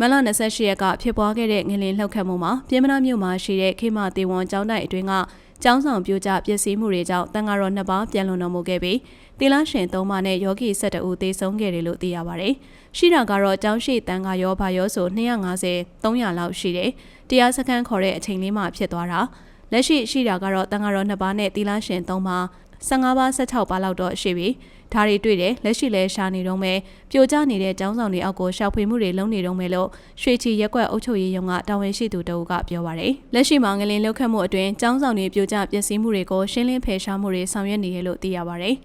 မလ28ရက်ကဖြစ်ပွားခဲ့တဲ့ငလင်လှုပ်ခတ်မှုမှာပြည်မနာမြို့မှာရှိတဲ့ခေမတေဝံကျောင်းတိုက်အတွင်းကကျောင်းဆောင်ပြိုကျပျက်စီးမှုတွေကြောင့်တန်ဃာတော်နှစ်ပါးပြန်လွန်တော်မူခဲ့ပြီးသီလရှင်သုံးပါးနဲ့ယောဂီ12ဦးသေဆုံးခဲ့တယ်လို့သိရပါတယ်။ရှိတာကတော့ကျောင်းရှိတန်ဃာရောဘာရောဆို250 300လောက်ရှိတယ်။တရားစခန်းခေါ်တဲ့အချိန်လေးမှဖြစ်သွားတာ။လက်ရှိရှိတာကတော့တန်ဃာတော်နှစ်ပါးနဲ့သီလရှင်သုံးပါး 15ပါး16ပါးလောက်တော့ရှိပြီ။ဒါတွေတွေ့တယ်လက်ရှိလဲရှာနေတော့မယ်ပြိုကျနေတဲ့ចောင်းဆောင်တွေအောက်ကိုရှောက်ဖွေမှုတွေလုပ်နေတော့မယ်လို့ရွှေချီရက်ကွက်အုပ်ချုပ်ရေးရုံးကတာဝန်ရှိသူတအုပ်ကပြောပါရယ်လက်ရှိမှာငလင်လောက်ခတ်မှုအတွင်းចောင်းဆောင်တွေပြိုကျပျက်စီးမှုတွေကိုရှင်းလင်းဖယ်ရှားမှုတွေဆောင်ရွက်နေတယ်လို့သိရပါရယ်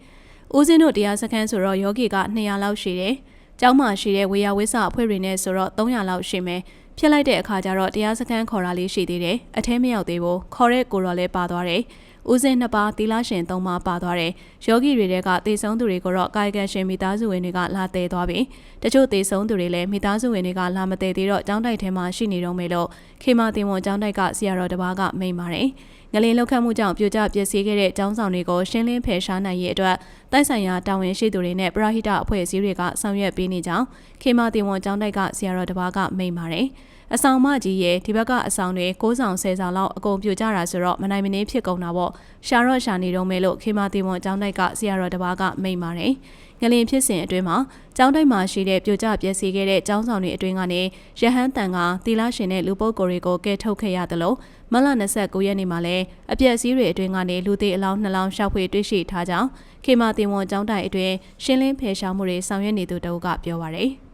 ဦးစင်းတို့တရားစခန်းဆိုတော့ယောဂီက200လောက်ရှိတယ်ကျောင်းမှာရှိတဲ့ဝေယဝိဆအဖွဲ့တွေနဲ့ဆိုတော့300လောက်ရှိမယ်ဖြစ်လိုက်တဲ့အခါကျတော့တရားစခန်းခေါ်တာလေးရှိသေးတယ်အထဲမရောက်သေးဘူးခေါ်တဲ့ကိုရော်လည်းပါသွားတယ် ဦးစင်းနှစ်ပါးသီလရှင်သုံးပါးပါသွားတယ်။ယောဂီတွေတဲကတေဆုံးသူတွေကိုတော့ကာယကံရှင်မိသားစုဝင်တွေကလာတဲသွားပြီ။တချို့တေဆုံးသူတွေလည်းမိသားစုဝင်တွေကလာမတဲသေးတော့ကျောင်းတိုက်ထဲမှာရှိနေတော့မယ်လို့ခေမာတင်ဝန်ကျောင်းတိုက်ကဆရာတော်တပါးကမိန့်ပါတယ်။ငလင်လောက်ခတ်မှုကြောင့်ပြိုကျပျက်စီးခဲ့တဲ့ကျောင်းဆောင်တွေကိုရှင်းလင်းဖယ်ရှားနိုင်ရေးအတွက်တိုက်ဆိုင်ရာတာဝန်ရှိသူတွေနဲ့ပရဟိတအဖွဲ့အစည်းတွေကဆောင်ရွက်ပေးနေကြောင်းခေမာတင်ဝန်ကျောင်းတိုက်ကဆရာတော်တပါးကမိန့်ပါတယ်။ အဆောင်မကြီးရဲ့ဒီဘက်ကအဆောင်တွေ6ဆောင်10ဆောင်လောက်အကုန်ပြိုကျတာဆိုတော့မနိုင်မနှင်းဖြစ်ကုန်တာပေါ့ရှာတော့ရှာနေတော့မဲလို့ခေမာတီမွန်အကြောင်းတိုက်ကဆရာတော်တပါးကမိန်ပါတယ်ငလင်ဖြစ်စဉ်အတွင်းမှာကျောင်းတိုက်မှာရှိတဲ့ပြိုကျပျက်စီးခဲ့တဲ့ကျောင်းဆောင်တွေအတွင်းကနေရဟန်းတန်ကသီလရှင်တဲ့လူပုဂ္ဂိုလ်တွေကိုကဲထုတ်ခဲ့ရတယ်လို့မလ29ရက်နေ့မှာလည်းအပျက်စီးတွေအတွင်းကနေလူသေးအလောင်းနှလောင်းရှောက်ဖွေတွေ့ရှိထားကြောင်းခေမာတင်ဝန်ကျောင်းတိုက်အတွင်းရှင်းလင်းဖယ်ရှားမှုတွေဆောင်ရွက်နေသူတို့ကပြောပါရယ်